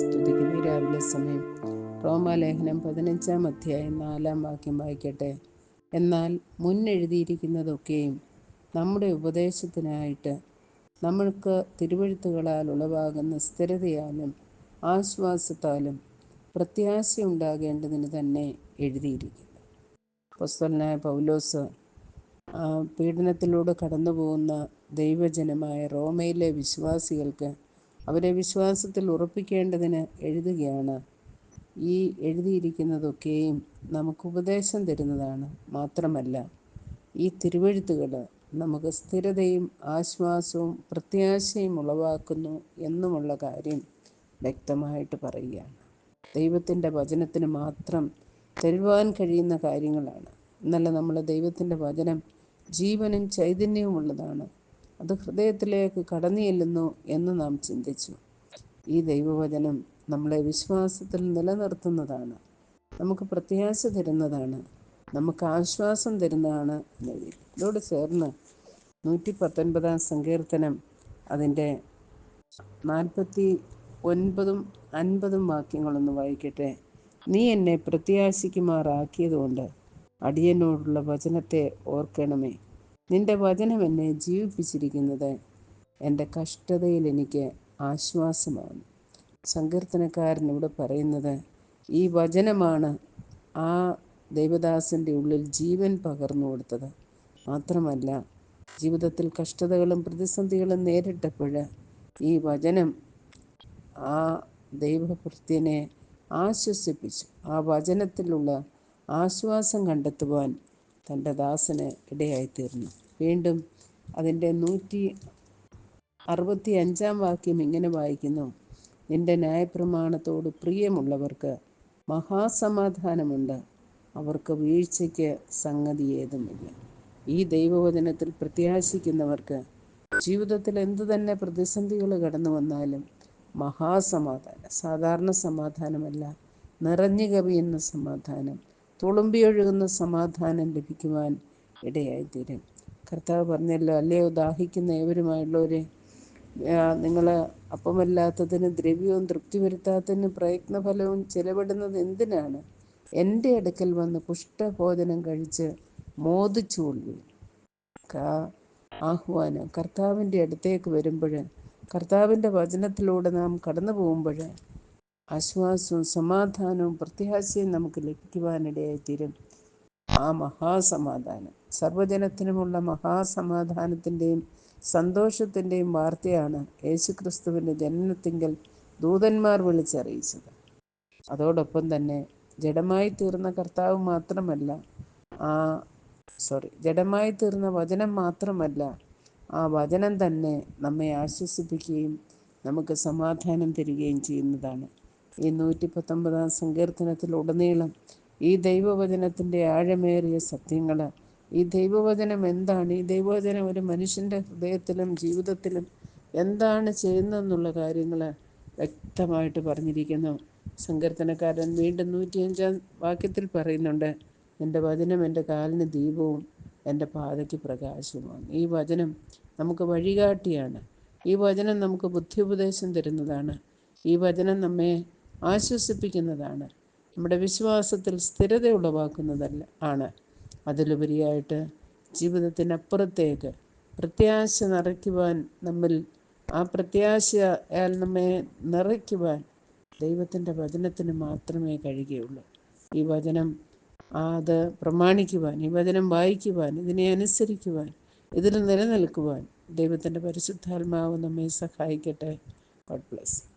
ദൈവസമയം റോമാലേഖനം പതിനഞ്ചാം അധ്യായം നാലാം വാക്യം വായിക്കട്ടെ. എന്നാൽ മുന്നെഴുതിയിരിക്കുന്നതൊക്കെയും നമ്മുടെ ഉപദേശത്തിനായിട്ട് നമ്മൾക്ക് തിരുവഴുത്തുകളാൽ ഉളവാകുന്ന സ്ഥിരതയാലും ആശ്വാസത്താലും പ്രത്യാശയുണ്ടാകേണ്ടതിന് തന്നെ എഴുതിയിരിക്കുന്നു. പുസ്തകനായ പൗലോസ് പീഡനത്തിലൂടെ കടന്നു പോകുന്ന ദൈവജനമായ റോമയിലെ വിശ്വാസികൾക്ക് അവരെ വിശ്വാസത്തിൽ ഉറപ്പിക്കേണ്ടതിന് എഴുതുകയാണ്. ഈ എഴുതിയിരിക്കുന്നതൊക്കെയും നമുക്ക് ഉപദേശം തരുന്നതാണ്. മാത്രമല്ല ഈ തിരുവഴുത്തുകൾ നമുക്ക് സ്ഥിരതയും ആശ്വാസവും പ്രത്യാശയും ഉളവാക്കുന്നു എന്നുമുള്ള കാര്യം വ്യക്തമായിട്ട് പറയുകയാണ്. ദൈവത്തിന്റെ വചനത്തിന് മാത്രം തരുവാൻ കഴിയുന്ന കാര്യങ്ങളാണ്. എന്നല്ല നമ്മൾ ദൈവത്തിന്റെ വചനം ജീവനും ചൈതന്യവുമുള്ളതാണ്. അത് ഹൃദയത്തിലേക്ക് കടന്നു ചെല്ലുന്നു എന്ന് നാം ചിന്തിച്ചു. ഈ ദൈവവചനം നമ്മളെ വിശ്വാസത്തിൽ നിലനിർത്തുന്നതാണ്. നമുക്ക് പ്രത്യാശ തരുന്നതാണ്. നമുക്ക് ആശ്വാസം തരുന്നതാണ് ഇതോട് ചേർന്ന് നൂറ്റി പത്തൊൻപതാം സങ്കീർത്തനം അതിന്റെ നാൽപ്പത്തി ഒൻപതും അൻപതും വാക്യങ്ങളൊന്ന് വായിക്കട്ടെ. നീ എന്നെ പ്രത്യാശിക്കുമാറാക്കിയതുകൊണ്ട് അടിയനോടുള്ള വചനത്തെ ഓർക്കണമേ. നിന്റെ വചനം എന്നെ ജീവിപ്പിച്ചിരിക്കുന്നത് എന്റെ കഷ്ടതയിൽ എനിക്ക് ആശ്വാസമാണ്. സങ്കീർത്തനക്കാരൻ ഇവിടെ പറയുന്നത് ഈ വചനമാണ് ആ ദൈവദാസന്റെ ഉള്ളിൽ ജീവൻ പകർന്നു കൊടുത്തത്. മാത്രമല്ല ജീവിതത്തിൽ കഷ്ടതകളും പ്രതിസന്ധികളും നേരിട്ടപ്പോൾ ഈ വചനം ആ ദൈവഭൃത്യനെ ആശ്വസിപ്പിച്ചു. ആ വചനത്തിലുള്ള ആശ്വാസം കണ്ടെത്തുവാൻ തന്റെ ദാസന് ഇടയായിത്തീർന്നു. വീണ്ടും അതിന്റെ നൂറ്റി അറുപത്തി അഞ്ചാം വാക്യം ഇങ്ങനെ വായിക്കുന്നു. നിന്റെ ന്യായപ്രമാണത്തോട് പ്രിയമുള്ളവർക്ക് മഹാസമാധാനമുണ്ട്. അവർക്ക് വീഴ്ചയ്ക്ക് സംഗതി ഏതുമില്ല. ഈ ദൈവവചനത്തിൽ പ്രത്യാശിക്കുന്നവർക്ക് ജീവിതത്തിൽ എന്തു തന്നെ പ്രതിസന്ധികൾ കടന്നു വന്നാലും മഹാസമാധാനം സാധാരണ സമാധാനമല്ല നിറഞ്ഞു കവിയുന്ന സമാധാനം തുളുമ്പിയൊഴുകുന്ന സമാധാനം ലഭിക്കുവാൻ ഇടയായിത്തീരും. കർത്താവ് പറഞ്ഞല്ലോ അല്ലയോ ദാഹിക്കുന്ന ഏവരുമായുള്ളവരെ നിങ്ങൾ അപ്പമല്ലാത്തതിന് ദ്രവ്യവും തൃപ്തി വരുത്താത്തതിന് പ്രയത്നഫലവും ചെലവിടുന്നത് എന്തിനാണ്? എന്റെ അടുക്കൽ വന്ന് പുഷ്ടഭോജനം കഴിച്ച് മോദിച്ചുകൊള്ളു ആഹ്വാനം. കർത്താവിന്റെ അടുത്തേക്ക് വരുമ്പോൾ കർത്താവിന്റെ വചനത്തിലൂടെ നാം കടന്നു പോകുമ്പോൾ ആശ്വാസവും സമാധാനവും പ്രത്യാശയും നമുക്ക് ലഭിക്കുവാനിടയായിത്തീരും. ആ മഹാസമാധാനം സർവജനത്തിനുമുള്ള മഹാസമാധാനത്തിന്റെയും സന്തോഷത്തിന്റെയും വാർത്തയാണ് യേശുക്രിസ്തുവിന്റെ ജനനത്തിങ്കൽ ദൂതന്മാർ വിളിച്ചറിയിച്ചത്. അതോടൊപ്പം തന്നെ ജഡമായി തീർന്ന കർത്താവ് മാത്രമല്ല ആ സോറി ജഡമായി തീർന്ന വചനം മാത്രമല്ല ആ വചനം തന്നെ നമ്മെ ആശ്വസിപ്പിക്കുകയും നമുക്ക് സമാധാനം തരികയും ചെയ്യുന്നതാണ്. ഈ നൂറ്റി പത്തൊമ്പതാം സങ്കീർത്തനത്തിലുടനീളം ഈ ദൈവവചനത്തിന്റെ ആഴമേറിയ സത്യങ്ങൾ ഈ ദൈവവചനം എന്താണ്? ഈ ദൈവവചനം ഒരു മനുഷ്യന്റെ ഹൃദയത്തിലും ജീവിതത്തിലും എന്താണ് ചെയ്യുന്നതെന്നുള്ള കാര്യങ്ങൾ വ്യക്തമായിട്ട് പറഞ്ഞിരിക്കുന്നു. സങ്കീർത്തനക്കാരൻ വീണ്ടും നൂറ്റിയഞ്ചാം വാക്യത്തിൽ പറയുന്നുണ്ട് എന്റെ വചനം എന്റെ കാലിന് ദീപവും എന്റെ പാതയ്ക്ക് പ്രകാശവുമാണ്. ഈ വചനം നമുക്ക് വഴികാട്ടിയാണ്. ഈ വചനം നമുക്ക് ബുദ്ധി ഉപദേശം തരുന്നതാണ്. ഈ വചനം നമ്മെ ആശ്വസിപ്പിക്കുന്നതാണ്. നമ്മുടെ വിശ്വാസത്തിൽ സ്ഥിരത ഉളവാക്കുന്നതല്ല ആണ്. അതിലുപരിയായിട്ട് ജീവിതത്തിനപ്പുറത്തേക്ക് പ്രത്യാശ നിറയ്ക്കുവാൻ നമ്മിൽ ആ പ്രത്യാശയാൽ നമ്മെ നിറയ്ക്കുവാൻ ദൈവത്തിന്റെ വചനത്തിന് മാത്രമേ കഴിയുകയുള്ളൂ. ഈ വചനം അത് പ്രമാണിക്കുവാൻ ഈ വചനം വായിക്കുവാൻ ഇതിനെ അനുസരിക്കുവാൻ ഇതിൽ നിലനിൽക്കുവാൻ ദൈവത്തിന്റെ പരിശുദ്ധാത്മാവ് നമ്മെ സഹായിക്കട്ടെ. God bless.